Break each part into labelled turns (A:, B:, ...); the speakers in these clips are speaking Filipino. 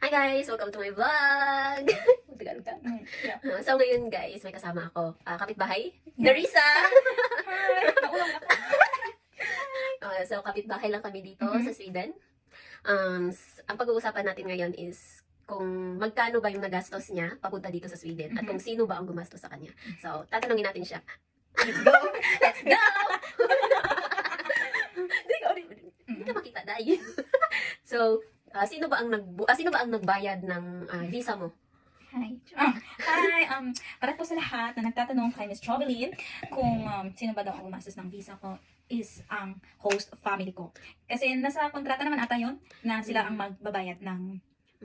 A: Hi guys! Welcome to my vlog! Tagal ka.
B: Mm, yeah.
A: Uh, so ngayon guys, may kasama ako. Ah, kapitbahay?
B: Yeah.
A: Narisa!
B: Hi! Naulang ako.
A: Uh, so kapitbahay lang kami dito
B: Mhm.
A: sa Sweden. Um, ang pag-uusapan natin ngayon is kung magkano ba yung nagastos niya papunta dito sa Sweden at
B: Mhm.
A: kung sino ba ang gumastos sa kanya. So, tatanungin natin siya.
B: Let's go!
A: Let's go! Hindi ko hindi ka
B: Mm.
A: makita dahil. so, ah, sino ba ang nag ah, sino ba ang nagbayad ng ah, visa mo?
B: Hi. Ah, hi! Um, para po sa lahat na nagtatanong kay Miss Chovelyn kung um, sino ba daw ang gumastos ng visa ko is ang host family ko. Kasi nasa kontrata naman ata yun na sila ang magbabayad ng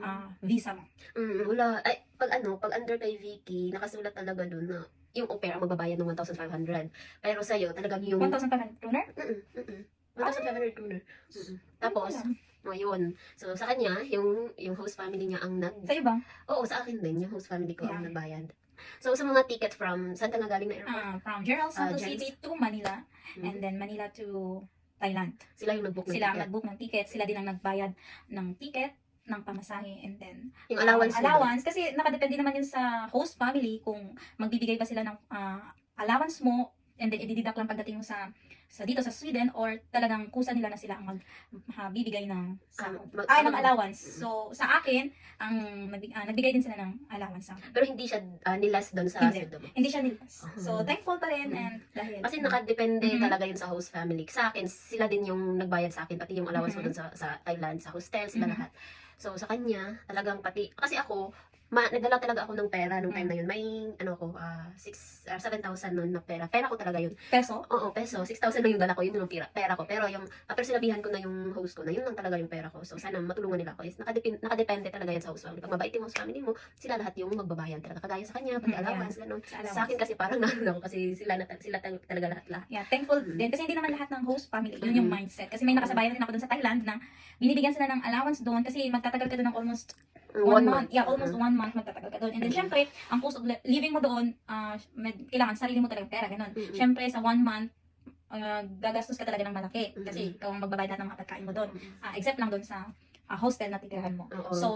B: ah, visa mo.
A: Mm, wala. Ay, pag ano, pag under kay Vicky, nakasulat talaga doon na yung au pair ang magbabayad ng 1,500. Pero sa'yo, talagang yung...
B: 1,500 kroner?
A: Mm-mm, mm-mm. 1,500 kroner. Mm-mm. Tapos, yun. So, sa kanya, yung yung host family niya ang nag...
B: Sa iba?
A: Oo, sa akin din, yung host family ko ang
B: Yeah.
A: nagbayad. So, sa mga ticket from, saan ka nga galing na airport?
B: ah, from General Santos
A: Ah, General-
B: City to Manila
A: Mm.
B: and then Manila to Thailand.
A: Sila yung nag-book ng
B: Sila ang
A: ticket.
B: nag-book ng ticket, sila din ang nagbayad ng ticket ng pamasahe and then
A: Yung allowance
B: um, allowance kasi nakadepende naman yun sa host family kung magbibigay ba sila ng ah, allowance mo and then i-deduct lang pagdating mo sa sa dito sa Sweden or talagang kusa nila na sila ang magbibigay ng sahod.
A: mag-
B: ay ng
A: ano-
B: allowance. So sa akin, ang ah, nagbigay din sila ng allowance sa akin.
A: Pero hindi siya uh, nilas doon sa
B: Hindi.
A: sweldo mo.
B: Hindi siya nilas. So thankful pa rin and dahil
A: Kasi nakadepende
B: Mhm.
A: talaga yun sa host family. Sa akin, sila din yung nagbayad sa akin, pati yung allowance ko
B: Mhm.
A: doon sa, sa Thailand, sa hostel, sila
B: Mhm.
A: lahat. So, sa kanya, talagang pati, kasi ako, ma, nagdala talaga ako ng pera nung time
B: Mhm.
A: na yun. May, ano ko, ah, six, ah, 7,000 nun na pera. Pera ko talaga yun.
B: peso.
A: Oo, peso. 6,000 lang yung dala ko, yun yung pera, pera ko. Pero yung, after sinabihan ko na yung host ko na yun lang talaga yung pera ko. So, sana matulungan nila ako. Is, nakadepende, nakadepende talaga yan sa host family. Pag mabait yung host family mo, sila lahat yung magbabayan talaga. Kagaya sa kanya, pati
B: Mhm,
A: allowance, ganun.
B: Sa.
A: Sa akin kasi parang naroon ako kasi sila, na, sila tal- talaga lahat lahat.
B: Yeah, thankful
A: Mhm.
B: din. Kasi hindi naman lahat ng host family, yun yung
A: Mhm.
B: mindset. Kasi may nakasabayan rin ako dun sa Thailand na binibigyan sila ng allowance doon kasi magtatagal ka doon ng almost one, month. Yeah, almost one month magtatagal ka doon. And then, syempre, ang cost of li- living mo doon, ah, med- kailangan sarili mo talagang pera, ganun.
A: Mhm.
B: Syempre, sa one month, ah, gagastos ka talaga ng malaki kasi ikaw ang magbabayad lahat ng mga pagkain mo doon. Ah, except lang doon sa ah, hostel na titirahan mo.
A: Oo.
B: So,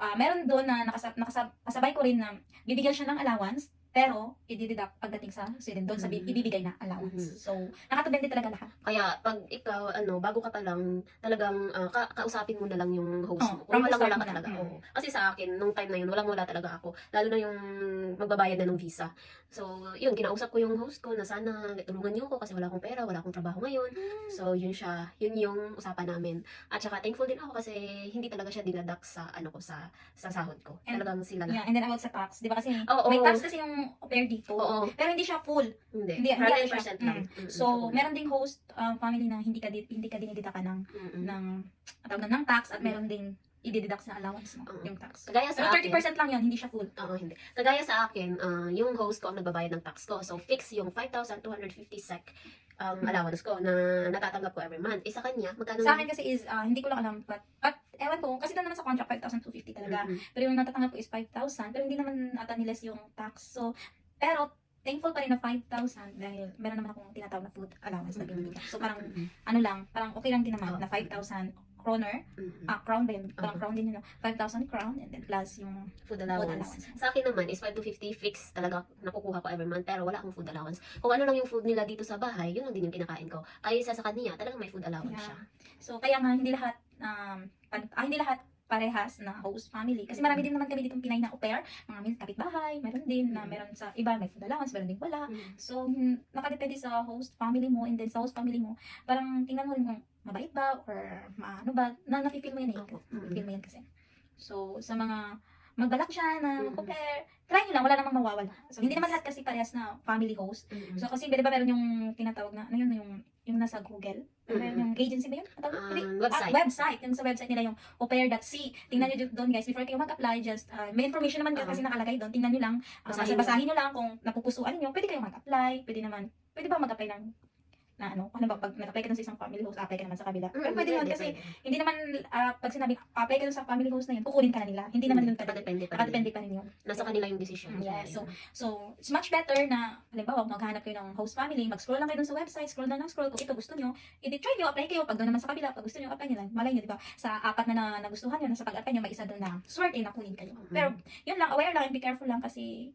B: ah, meron doon na nakasab nakasab kasabay ko rin na bibigyan siya ng allowance, pero i-deduct pagdating sa Sweden doon sa bi-
A: Mhm.
B: ibibigay na allowance.
A: Mhm.
B: So, nakatubente talaga lahat.
A: Kaya pag ikaw, ano, bago ka pa lang, talagang ah, ka- kausapin mo na lang yung host
B: Oh,
A: mo. Kung walang wala ka talaga.
B: Mm.
A: oo. Kasi sa akin, nung time na yun, walang wala talaga ako. Lalo na yung magbabayad na ng visa. So, yun, kinausap ko yung host ko na sana tulungan niyo ako kasi wala akong pera, wala akong trabaho ngayon. So, yun siya. Yun yung usapan namin. At saka, thankful din ako kasi hindi talaga siya dinadak sa, ano ko, sa, sa sahod ko.
B: And-
A: Talagang sila
B: Yeah,
A: lahat.
B: and then about sa tax, di ba kasi
A: Oo,
B: may
A: oo.
B: tax kasi yung au pair dito.
A: Oo.
B: Pero hindi siya full.
A: Hindi.
B: Hindi, hindi
A: Parang
B: ano
A: 10%
B: siya.
A: lang. Mm,
B: So,
A: mm,
B: meron ding host uh, family na hindi ka di, hindi ka dinidita ng
A: mm, mm.
B: ng tawag ng tax at meron ding i-deduct sa allowance mo
A: Oo.
B: yung tax.
A: Kagaya
B: Pero
A: sa akin,
B: 30% lang yun, hindi siya full.
A: Oo, hindi. Kagaya sa akin, ah, yung host ko ang nagbabayad ng tax ko. So, fix yung 5,250 SEK um,
B: Hmm.
A: allowance ko na natatanggap ko every month. Eh, sa kanya, magkano?
B: Sa akin kasi is, ah, hindi ko lang alam, but, at ewan ko, kasi doon naman sa contract, 5,250 talaga.
A: Mm,
B: Pero yung natatanggap ko is 5,000, pero hindi naman ata niles yung tax. So, pero, thankful pa rin na 5,000 dahil meron naman akong tinatawag na food allowance na
A: Mhm.
B: binibigyan. So, parang,
A: mm,
B: ano lang, parang okay lang din naman
A: Oo.
B: na 5,000 kroner,
A: mm, mm.
B: ah, crown ba yun? Parang
A: Oo.
B: crown din yun, no? 5,000 crown, and then plus yung
A: food
B: food
A: allowance.
B: allowance.
A: Sa akin naman is 5,250 fix talaga nakukuha ko every month pero wala akong food allowance. Kung ano lang yung food nila dito sa bahay, yun lang din yung kinakain ko. Kaya isa sa kanya, talagang may food allowance
B: Yeah.
A: siya.
B: So, kaya nga, hindi lahat, um, ah, hindi lahat parehas na host family. Kasi marami din naman kami ditong Pinay na au pair, mga min kapitbahay, meron din na
A: Mm.
B: meron sa iba, may food allowance, meron din wala.
A: Mm.
B: So, hmm, nakadepende sa host family mo and then sa host family mo, parang tingnan mo rin kung mabait ba or maano ba, na nafe-feel mo yun eh.
A: Opo.
B: Nafe-feel mo yun kasi. So, sa mga magbalak siya na
A: Mm.
B: mag-compare, try nyo lang, wala namang mawawala. So, hindi naman lahat kasi parehas na family host. So, kasi di ba meron yung tinatawag na, ano yun, yung, yung nasa Google? Ano yun,
A: Mm.
B: yung agency ba yun? Ang tawag?
A: Um,
B: Hindi.
A: website.
B: Ah, website. Yung sa website nila yung aupair.c. Tingnan nyo doon guys, before kayo mag-apply, just, uh, may information naman
A: Oo.
B: kasi nakalagay doon. Tingnan nyo lang, uh,
A: Basahin
B: basahin, nyo lang kung napupusuan nyo, pwede kayo mag-apply, pwede naman, pwede ba mag-apply ng na ano, kung halimbawa pag nag-apply ka dun sa isang family host, apply ka naman sa kabila. Pero
A: Mm,
B: pwede yun
A: pwede,
B: kasi hindi naman, ah, pag sinabi, apply ka dun sa family host na yun, kukunin ka na nila. Hindi naman yun kadali.
A: Nakadepende pa.
B: Nakadepende pa rin yun.
A: Nasa kanila yung decision.
B: Mm, yeah, so- So, it's much better na, halimbawa, kung maghanap kayo ng host family, mag-scroll lang kayo dun sa website, scroll lang ng scroll, kung ito gusto nyo, i-try nyo, apply kayo, pag doon naman sa kabila, pag gusto nyo, apply nyo lang. Malay nyo, di ba? Sa apat na, na nagustuhan nyo, na sa pag-apply nyo, may isa doon na swerte na kunin kayo.
A: Mm.
B: Pero, yun lang, aware lang and be careful lang kasi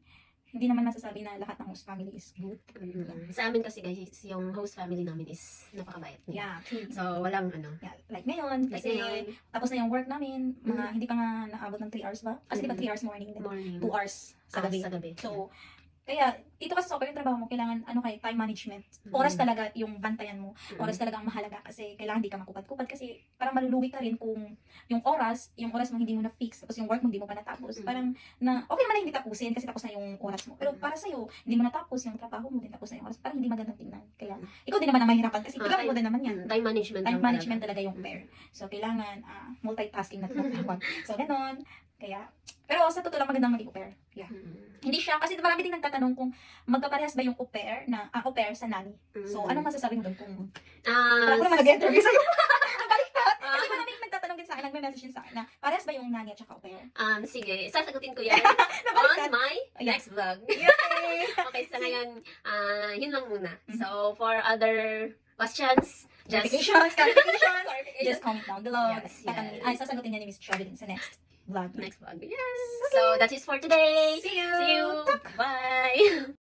B: hindi naman masasabi na lahat ng host family is good.
A: Mm. Sa amin kasi guys, yung host family namin is napakabait.
B: Yeah, true.
A: So, walang ano.
B: Yeah, like ngayon,
A: Like
B: kasi
A: ngayon,
B: tapos na yung work namin, mga hindi pa nga naabot ng 3 hours ba? Kasi di ba
A: Mm.
B: 3 hours morning, then
A: morning.
B: 2 hours sa
A: Ah,
B: gabi.
A: Sa gabi.
B: So, kaya dito kasi sa trabaho mo, kailangan ano kay time management. Oras
A: Mm.
B: talaga yung bantayan mo.
A: Mm.
B: Oras talaga ang mahalaga kasi kailangan di ka makupad-kupad kasi parang malulugi ka rin kung yung oras, yung oras mo hindi mo na fix tapos yung work mo hindi mo pa natapos.
A: Mm.
B: Parang na okay naman na hindi tapusin kasi tapos na yung oras mo. Pero para sa hindi mo natapos yung trabaho mo din tapos na yung oras. Parang hindi magandang tingnan. Kaya ikaw din naman ang mahirapan kasi
A: Ah,
B: mo din naman yan.
A: Mm, Time management.
B: Time management
A: talaga.
B: yung pair. So, kailangan ah, multitasking na tinatawag. so, ganon. Kaya, pero sa totoo lang magandang maging au pair. Yeah.
A: Mm.
B: Hindi siya, kasi marami din nagtatanong kung magkaparehas ba yung au pair na, ah, au pair sa nanny. So,
A: Mm.
B: anong masasabi mo doon kung,
A: Ah,
B: para ko naman nag-interview sa'yo.
A: Ah.
B: Kasi maraming nagtatanong din sa akin, nagme-message din sa akin na, parehas ba yung nanny at saka au pair?
A: Um, sige, sasagutin ko yan on my
B: Ayan.
A: next vlog. Okay, sa ngayon, ah, yun lang muna.
B: Mhm.
A: So, for other questions, just...
B: Clarifications, clarifications. Just comment down below.
A: Yes, yes.
B: Ay, sasagutin niya ni Miss Travelin sa next vlog.
A: Next vlog. Yes. So, that is for today.
B: See you!
A: See you. Bye.